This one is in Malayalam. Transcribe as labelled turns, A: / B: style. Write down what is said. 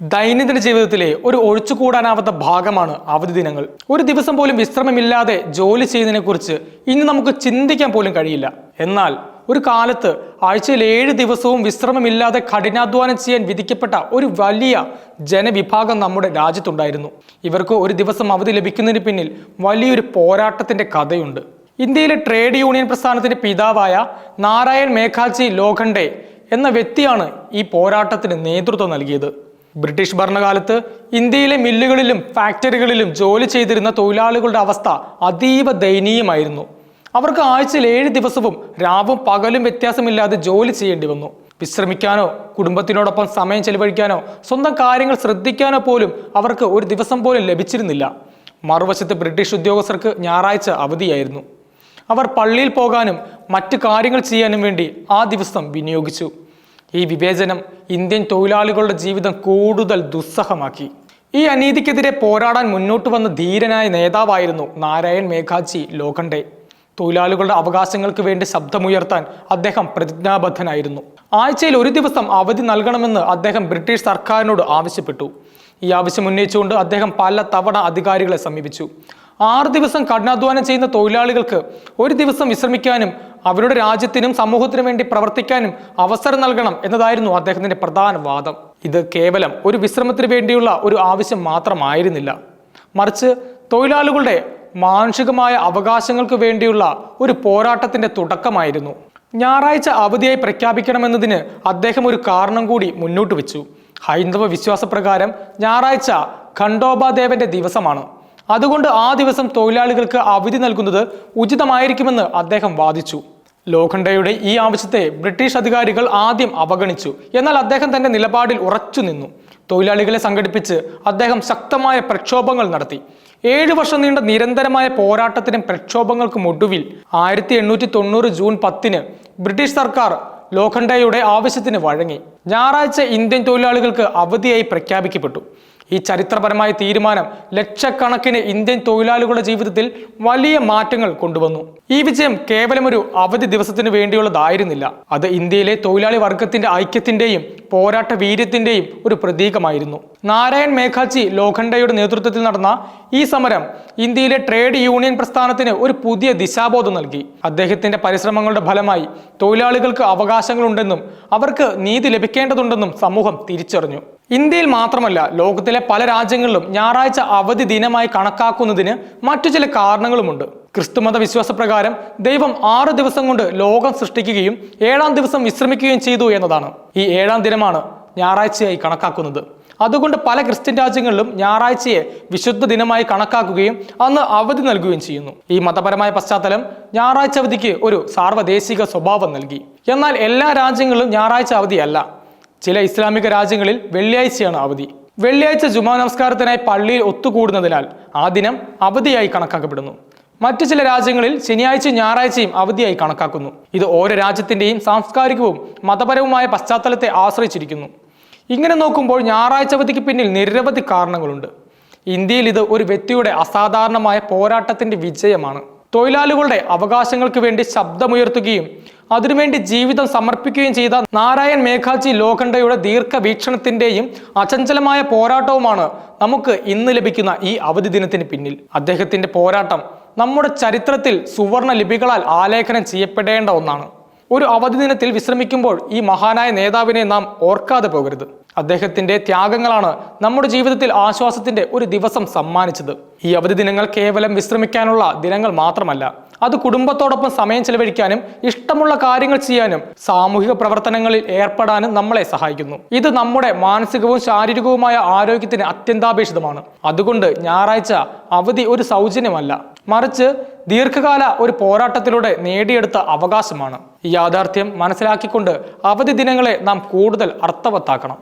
A: ദൈനംദിന ജീവിതത്തിലെ ഒരു ഒഴിച്ചുകൂടാനാവാത്ത ഭാഗമാണ് അവധി ദിനങ്ങൾ. ഒരു ദിവസം പോലും വിശ്രമമില്ലാതെ ജോലി ചെയ്യുന്നതിനെ കുറിച്ച് ഇനി നമുക്ക് ചിന്തിക്കാൻ പോലും കഴിയില്ല. എന്നാൽ ഒരു കാലത്ത് ആഴ്ചയിൽ ഏഴ് ദിവസവും വിശ്രമമില്ലാതെ കഠിനാധ്വാനം ചെയ്യാൻ വിധിക്കപ്പെട്ട ഒരു വലിയ ജനവിഭാഗം നമ്മുടെ രാജ്യത്തുണ്ടായിരുന്നു. ഇവർക്ക് ഒരു ദിവസം അവധി ലഭിക്കുന്നതിന് പിന്നിൽ വലിയൊരു പോരാട്ടത്തിന്റെ കഥയുണ്ട്. ഇന്ത്യയിലെ ട്രേഡ് യൂണിയൻ പ്രസ്ഥാനത്തിന്റെ പിതാവായ നാരായൺ മേഘാജി ലോഖണ്ഡെ എന്ന വ്യക്തിയാണ് ഈ പോരാട്ടത്തിന് നേതൃത്വം നൽകിയത്. ബ്രിട്ടീഷ് ഭരണകാലത്ത് ഇന്ത്യയിലെ മില്ലുകളിലും ഫാക്ടറികളിലും ജോലി ചെയ്തിരുന്ന തൊഴിലാളികളുടെ അവസ്ഥ അതീവ ദയനീയമായിരുന്നു. അവർക്ക് ആഴ്ചയിൽ ഏഴ് ദിവസവും രാവും പകലും വ്യത്യാസമില്ലാതെ ജോലി ചെയ്യേണ്ടി വന്നു. വിശ്രമിക്കാനോ കുടുംബത്തിനോടൊപ്പം സമയം ചെലവഴിക്കാനോ സ്വന്തം കാര്യങ്ങൾ ശ്രദ്ധിക്കാനോ പോലും അവർക്ക് ഒരു ദിവസം പോലും ലഭിച്ചിരുന്നില്ല. മറുവശത്ത് ബ്രിട്ടീഷ് ഉദ്യോഗസ്ഥർക്ക് ഞായറാഴ്ച അവധിയായിരുന്നു. അവർ പള്ളിയിൽ പോകാനും മറ്റു കാര്യങ്ങൾ ചെയ്യാനും വേണ്ടി ആ ദിവസം വിനിയോഗിച്ചു. ഈ വിവേചനം ഇന്ത്യൻ തൊഴിലാളികളുടെ ജീവിതം കൂടുതൽ ദുസ്സഹമാക്കി. ഈ അനീതിക്കെതിരെ പോരാടാൻ മുന്നോട്ട് വന്ന ധീരനായ നേതാവായിരുന്നു നാരായൺ മേഘാജി ലോഖണ്ഡെ തൊഴിലാളികളുടെ അവകാശങ്ങൾക്ക് വേണ്ടി ശബ്ദമുയർത്താൻ അദ്ദേഹം പ്രതിജ്ഞാബദ്ധനായിരുന്നു. ആഴ്ചയിൽ ഒരു ദിവസം അവധി നൽകണമെന്ന് അദ്ദേഹം ബ്രിട്ടീഷ് സർക്കാരിനോട് ആവശ്യപ്പെട്ടു. ഈ ആവശ്യം ഉന്നയിച്ചുകൊണ്ട് അദ്ദേഹം പല തവണ അധികാരികളെ സമീപിച്ചു. ആറ് ദിവസം കഠിനാധ്വാനം ചെയ്യുന്ന തൊഴിലാളികൾക്ക് ഒരു ദിവസം വിശ്രമിക്കാനും അവരുടെ രാജ്യത്തിനും സമൂഹത്തിനും വേണ്ടി പ്രവർത്തിക്കാനും അവസരം നൽകണം എന്നതായിരുന്നു അദ്ദേഹത്തിന്റെ പ്രധാന വാദം. ഇത് കേവലം ഒരു വിശ്രമത്തിന് വേണ്ടിയുള്ള ഒരു ആവശ്യം മാത്രമായിരുന്നില്ല. മറിച്ച് തൊഴിലാളികളുടെ മാനുഷികമായ അവകാശങ്ങൾക്ക് വേണ്ടിയുള്ള ഒരു പോരാട്ടത്തിന്റെ തുടക്കമായിരുന്നു. ഞായറാഴ്ച അവധിയായി പ്രഖ്യാപിക്കണമെന്നതിന് അദ്ദേഹം ഒരു കാരണം കൂടി മുന്നോട്ട് വെച്ചു. ഹൈന്ദവ വിശ്വാസപ്രകാരം ഞായറാഴ്ച ഖണ്ഡോബാദേവന്റെ ദിവസമാണ്. അതുകൊണ്ട് ആ ദിവസം തൊഴിലാളികൾക്ക് അവധി നൽകുന്നത് ഉചിതമായിരിക്കുമെന്ന് അദ്ദേഹം വാദിച്ചു. ലോഖണ്ഡയുടെ ഈ ആവശ്യത്തെ ബ്രിട്ടീഷ് അധികാരികൾ ആദ്യം അവഗണിച്ചു. എന്നാൽ അദ്ദേഹം തന്റെ നിലപാടിൽ ഉറച്ചു നിന്നു. തൊഴിലാളികളെ സംഘടിപ്പിച്ച് അദ്ദേഹം ശക്തമായ പ്രക്ഷോഭങ്ങൾ നടത്തി. ഏഴു വർഷം നീണ്ട നിരന്തരമായ പോരാട്ടത്തിനും പ്രക്ഷോഭങ്ങൾക്കും ഒടുവിൽ ആയിരത്തി എണ്ണൂറ്റി തൊണ്ണൂറ് ജൂൺ പത്തിന് ബ്രിട്ടീഷ് സർക്കാർ ലോഖണ്ഡയുടെ ആവശ്യത്തിന് വഴങ്ങി. ഞായറാഴ്ച ഇന്ത്യൻ തൊഴിലാളികൾക്ക് അവധിയായി പ്രഖ്യാപിക്കപ്പെട്ടു. ഈ ചരിത്രപരമായ തീരുമാനം ലക്ഷക്കണക്കിന് ഇന്ത്യൻ തൊഴിലാളികളുടെ ജീവിതത്തിൽ വലിയ മാറ്റങ്ങൾ കൊണ്ടുവന്നു. ഈ വിജയം കേവലം ഒരു അവധി ദിവസത്തിന് വേണ്ടിയുള്ളതായിരുന്നില്ല. അത് ഇന്ത്യയിലെ തൊഴിലാളി വർഗത്തിന്റെ ഐക്യത്തിന്റെയും പോരാട്ട വീര്യത്തിന്റെയും ഒരു പ്രതീകമായിരുന്നു. നാരായൺ മേഘാജി ലോഖണ്ഡയുടെ നേതൃത്വത്തിൽ നടന്ന ഈ സമരം ഇന്ത്യയിലെ ട്രേഡ് യൂണിയൻ പ്രസ്ഥാനത്തിന് ഒരു പുതിയ ദിശാബോധം നൽകി. അദ്ദേഹത്തിന്റെ പരിശ്രമങ്ങളുടെ ഫലമായി തൊഴിലാളികൾക്ക് അവകാശങ്ങളുണ്ടെന്നും അവർക്ക് നീതി ലഭിക്കേണ്ടതുണ്ടെന്നും സമൂഹം തിരിച്ചറിഞ്ഞു. ഇന്ത്യയിൽ മാത്രമല്ല ലോകത്തിലെ പല രാജ്യങ്ങളിലും ഞായറാഴ്ച അവധി ദിനമായി കണക്കാക്കുന്നതിന് മറ്റു ചില കാരണങ്ങളുമുണ്ട്. ക്രിസ്തുമത വിശ്വാസപ്രകാരം ദൈവം ആറ് ദിവസം കൊണ്ട് ലോകം സൃഷ്ടിക്കുകയും ഏഴാം ദിവസം വിശ്രമിക്കുകയും ചെയ്തു എന്നതാണ്. ഈ ഏഴാം ദിനമാണ് ഞായറാഴ്ചയായി കണക്കാക്കുന്നത്. അതുകൊണ്ട് പല ക്രിസ്ത്യൻ രാജ്യങ്ങളിലും ഞായറാഴ്ചയെ വിശുദ്ധ ദിനമായി കണക്കാക്കുകയും അന്ന് അവധി നൽകുകയും ചെയ്യുന്നു. ഈ മതപരമായ പശ്ചാത്തലം ഞായറാഴ്ച അവധിക്ക് ഒരു സാർവദേശിക സ്വഭാവം നൽകി. എന്നാൽ എല്ലാ രാജ്യങ്ങളിലും ഞായറാഴ്ച അവധിയല്ല. ചില ഇസ്ലാമിക രാജ്യങ്ങളിൽ വെള്ളിയാഴ്ചയാണ് അവധി. വെള്ളിയാഴ്ച ജുമാ നമസ്കാരത്തിനായി പള്ളിയിൽ ഒത്തുകൂടുന്നതിനാൽ ആ ദിനം അവധിയായി കണക്കാക്കപ്പെടുന്നു. മറ്റു ചില രാജ്യങ്ങളിൽ ശനിയാഴ്ചയും ഞായറാഴ്ചയും അവധിയായി കണക്കാക്കുന്നു. ഇത് ഓരോ രാജ്യത്തിന്റെയും സാംസ്കാരികവും മതപരവുമായ പശ്ചാത്തലത്തെ ആശ്രയിച്ചിരിക്കുന്നു. ഇങ്ങനെ നോക്കുമ്പോൾ ഞായറാഴ്ച അവധിക്ക് പിന്നിൽ നിരവധി കാരണങ്ങളുണ്ട്. ഇന്ത്യയിൽ ഇത് ഒരു വ്യക്തിയുടെ അസാധാരണമായ പോരാട്ടത്തിന്റെ വിജയമാണ്. തൊഴിലാളികളുടെ അവകാശങ്ങൾക്ക് വേണ്ടി ശബ്ദമുയർത്തുകയും അതിനുവേണ്ടി ജീവിതം സമർപ്പിക്കുകയും ചെയ്ത നാരായൺ മേഘാജി ലോഖണ്ഡയുടെ ദീർഘവീക്ഷണത്തിന്റെയും അചഞ്ചലമായ പോരാട്ടവുമാണ് നമുക്ക് ഇന്ന് ലഭിക്കുന്ന ഈ അവധി ദിനത്തിന് പിന്നിൽ. അദ്ദേഹത്തിന്റെ പോരാട്ടം നമ്മുടെ ചരിത്രത്തിൽ സുവർണ ലിപികളാൽ ആലേഖനം ചെയ്യപ്പെടേണ്ട ഒന്നാണ്. ഒരു അവധി ദിനത്തിൽ വിശ്രമിക്കുമ്പോൾ ഈ മഹാനായ നേതാവിനെ നാം ഓർക്കാതെ പോകരുത്. അദ്ദേഹത്തിന്റെ ത്യാഗങ്ങളാണ് നമ്മുടെ ജീവിതത്തിൽ ആശ്വാസത്തിന്റെ ഒരു ദിവസം സമ്മാനിച്ചത്. ഈ അവധി ദിനങ്ങൾ കേവലം വിശ്രമിക്കാനുള്ള ദിനങ്ങൾ മാത്രമല്ല അത് കുടുംബത്തോടൊപ്പം സമയം ചെലവഴിക്കാനും ഇഷ്ടമുള്ള കാര്യങ്ങൾ ചെയ്യാനും സാമൂഹിക പ്രവർത്തനങ്ങളിൽ ഏർപ്പെടാനും നമ്മളെ സഹായിക്കുന്നു. ഇത് നമ്മുടെ മാനസികവും ശാരീരികവുമായ ആരോഗ്യത്തിന് അത്യന്താപേക്ഷിതമാണ്. അതുകൊണ്ട് ഞായറാഴ്ച അവധി ഒരു സൗജന്യമല്ല. മറിച്ച് ദീർഘകാല ഒരു പോരാട്ടത്തിലൂടെ നേടിയെടുത്ത അവകാശമാണ്. ഈ യാഥാർത്ഥ്യം മനസ്സിലാക്കിക്കൊണ്ട് അവധി ദിനങ്ങളെ നാം കൂടുതൽ അർത്ഥവത്താക്കണം.